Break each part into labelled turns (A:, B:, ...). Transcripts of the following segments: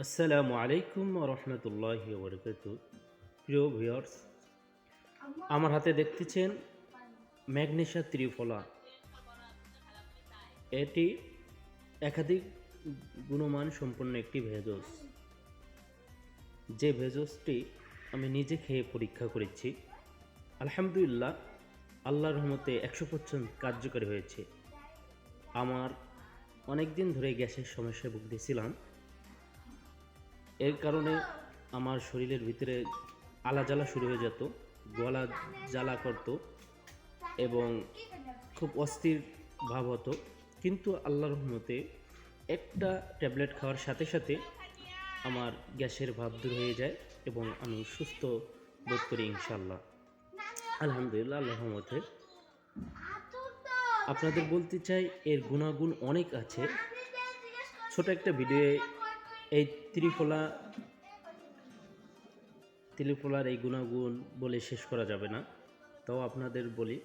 A: আসসালামু আলাইকুম রহমতুল্লাহ বরকত প্রিয় ভিউয়ার্স, আমার হাতে দেখতেছেন ম্যাগনেশিয়া ত্রিফলা। এটি একাধিক গুণমান সম্পন্ন একটি ভেজস যে ভেজসটি আমি নিজে খেয়ে পরীক্ষা করেছি। আলহামদুলিল্লাহ, আল্লাহর রহমতে একশো পার্সেন্ট কার্যকরী হয়েছে। আমার অনেক দিন ধরে গ্যাসের সমস্যায় ভুগতেছিলাম। এর কারণে আমার শরীরের ভিতরে আলা জ্বালা শুরু হয়ে যেত, গলা জ্বালা করত এবং খুব অস্থির ভাব হতো। কিন্তু আল্লাহর রহমতে একটা ট্যাবলেট খাওয়ার সাথে সাথে আমার গ্যাসের ভাব দূর হয়ে যায় এবং আমি সুস্থ বোধ করি ইনশাল্লাহ আলহামদুলিল্লাহ আল্লাহ রহমতে। আপনাদের বলতে চাই, এর গুণাগুণ অনেক আছে। ছোট একটা ভিডিও এই ত্রিফলা, ত্রিফলার এই গুণাগুণ বলে শেষ করা যাবে না। তাও আপনাদের বলি,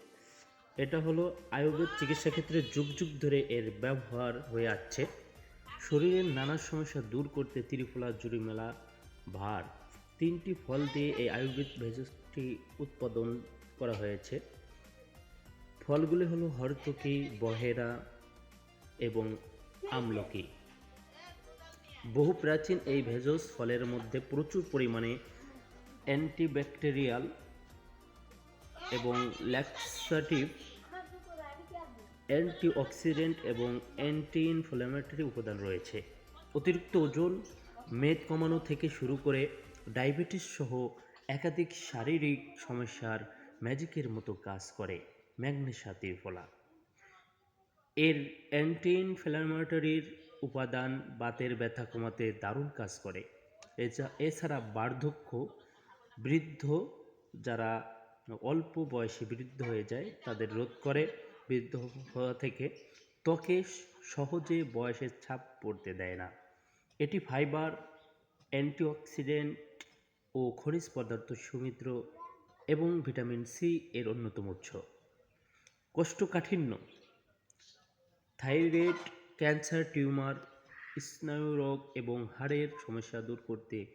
A: এটা হলো আয়ুর্বেদ চিকিৎসা ক্ষেত্রে যুগ যুগ ধরে এর ব্যবহার হয়ে আসছে। শরীরের নানা সমস্যা দূর করতে ত্রিফলা জুড়ি মেলা ভার তিনটি ফল দিয়ে এই আয়ুর্বেদ ভেষজটি উৎপাদন করা হয়েছে। ফলগুলি হলো হরতকি, বহেরা এবং আমলকি। বহু প্রাচীন এই ভেষজ ফলের মধ্যে প্রচুর পরিমাণে অ্যান্টিব্যাকটেরিয়াল এবং ল্যাক্সাটিভ অ্যান্টিঅক্সিডেন্ট এবং অ্যান্টি ইনফ্ল্যামেটরি উপাদান রয়েছে। অতিরিক্ত ওজন, মেদ কমানো থেকে শুরু করে ডায়াবেটিস সহ একাধিক শারীরিক সমস্যার ম্যাজিকের মতো কাজ করে ম্যাগনেশিয়া ত্রিফলা এর অ্যান্টি ইনফ্ল্যামেটরির উপাদান বাতের ব্যথা কমাতে দারুণ কাজ করে। এছা- এছাড়া বার্ধক্য বৃদ্ধ যারা অল্প বয়সে বৃদ্ধ হয়ে যায়, তাদের রোধ করে। বৃদ্ধ হওয়া থেকে ত্বকে সহজে বয়সের ছাপ পড়তে দেয় না। এটি ফাইবার, অ্যান্টিঅক্সিডেন্ট ও খনিজ পদার্থ সুমিত্র এবং ভিটামিন সি এর অন্যতম উৎস। কোষ্ঠকাঠিন্য, থাইরয়েড ক্যান্সার, টিউমার, স্নায়ুরোগ এবং হাড়ের সমস্যা দূর করতে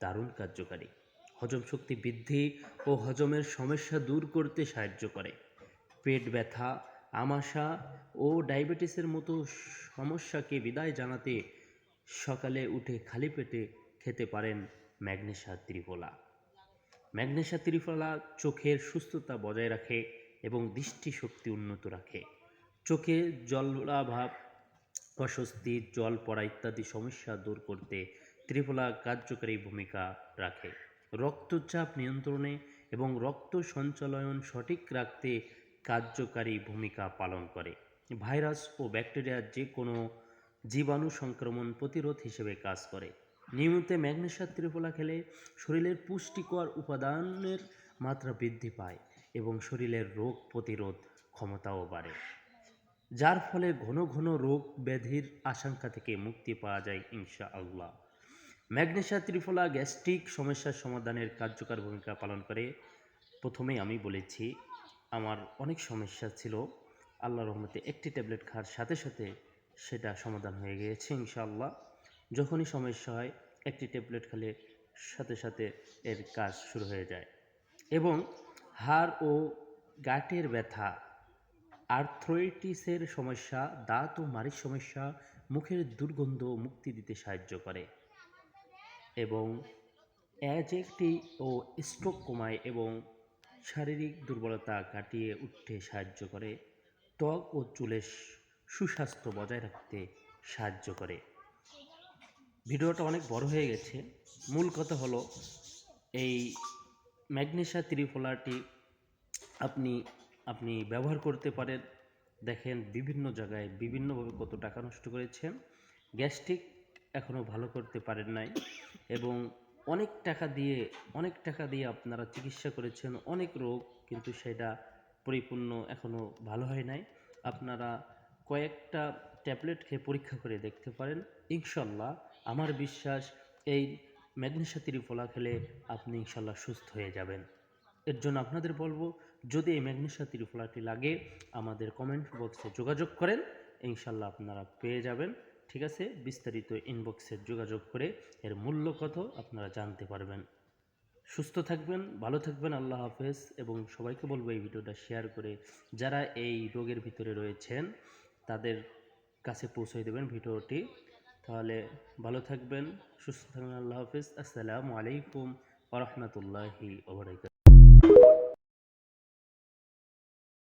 A: দারুণ কার্যকারী। হজম শক্তি বৃদ্ধি ও হজমের সমস্যা দূর করতে সাহায্য করে। পেট ব্যথা, আমাশা ও ডায়াবেটিসের মতো সমস্যাকে বিদায় জানাতে সকালে উঠে খালি পেটে খেতে পারেন ম্যাগনেশিয়া ত্রিফলা। ম্যাগনেশিয়া ত্রিফলা চোখের সুস্থতা বজায় রাখে এবং দৃষ্টিশক্তি উন্নত রাখে। চোখে জলাভাব অস্বস্তি জল পড়া ইত্যাদি সমস্যা দূর করতে ত্রিফলা কার্যকারী ভূমিকা রাখে। রক্তচাপ নিয়ন্ত্রণে এবং রক্ত সঞ্চালন সঠিক রাখতে কার্যকারী ভূমিকা পালন করে। ভাইরাস ও ব্যাকটেরিয়ার যে কোনো জীবাণু সংক্রমণ প্রতিরোধ হিসেবে কাজ করে। নিয়মিত ম্যাগনেশিয়া ত্রিফলা খেলে শরীরের পুষ্টিকর উপাদানের মাত্রা বৃদ্ধি পায় এবং শরীরের রোগ প্রতিরোধ ক্ষমতাও বাড়ে। যার ফলে ঘন ঘন রোগ ব্যাধির আশঙ্কা থেকে মুক্তি পাওয়া যায় ইনশা আল্লাহ ম্যাগনেশিয়া ত্রিফলা, গ্যাস্ট্রিক সমস্যার সমাধানের কার্যকর ভূমিকা পালন করে। প্রথমেই আমি বলেছি, আমার অনেক সমস্যা ছিল। আল্লাহ রহমতে একটি ট্যাবলেট খাওয়ার সাথে সাথে সেটা সমাধান হয়ে গিয়েছে ইনশাআল্লাহ। যখনই সমস্যা হয়, একটি ট্যাবলেট খেলে সাথে সাথে এর কাজ শুরু হয়ে যায়। এবং হাড় ও গাঁটের ব্যথা আর্থ্রাইটিসের সমস্যা, দাঁত ও মাড়ির সমস্যা মুখের দুর্গন্ধ মুক্তি দিতে সাহায্য করে এবং অ্যাজেক্টি ও স্ট্রোক কমায় এবং শারীরিক দুর্বলতা কাটিয়ে উঠতে সাহায্য করে, ত্বক ও চুলের সুস্বাস্থ্য বজায় রাখতে সাহায্য করে। ভিডিওটা অনেক বড় হয়ে গেছে। মূল কথা হলো, এই ম্যাগনেশিয়া ত্রিফলাটি আপনি আপনি ব্যবহার করতে পারেন। দেখেন বিভিন্ন জায়গায় বিভিন্নভাবে কত টাকা নষ্ট করেছেন। গ্যাস্ট্রিক এখনও ভালো করতে পারেন নাই এবং অনেক টাকা দিয়ে, অনেক টাকা দিয়ে আপনারা চিকিৎসা করেছেন, অনেক রোগ কিন্তু সেটা পরিপূর্ণ এখনও ভালো হয় নাই। আপনারা কয়েকটা ট্যাবলেট খেয়ে পরীক্ষা করে দেখতে পারেন। ইনশাল্লাহ আমার বিশ্বাস এই ম্যাগনেশিয়া ত্রিফলা খেলে আপনি ইনশাল্লাহ সুস্থ হয়ে যাবেন। এর জন্য আপনাদের বলব যদি এই ম্যাগনেশিয়া ত্রিফলাটি লাগে, আমাদের কমেন্ট বক্সে যোগাযোগ করেন ইনশাল্লাহ আপনারা পেয়ে যাবেন। ঠিক আছে? বিস্তারিত ইনবক্সে যোগাযোগ করে এর মূল্য কত আপনারা জানতে পারবেন। সুস্থ থাকবেন, ভালো থাকবেন, আল্লাহ হাফেজ। এবং সবাইকে বলব এই ভিডিওটা শেয়ার করে যারা এই রোগের ভিতরে রয়েছেন, তাদের কাছে পৌঁছে দেবেন ভিডিওটি। তাহলে ভালো থাকবেন, সুস্থ থাকবেন, আল্লাহ হাফেজ। আসসালামু আলাইকুম ওরহমতুল্লাহি ওবরাকাত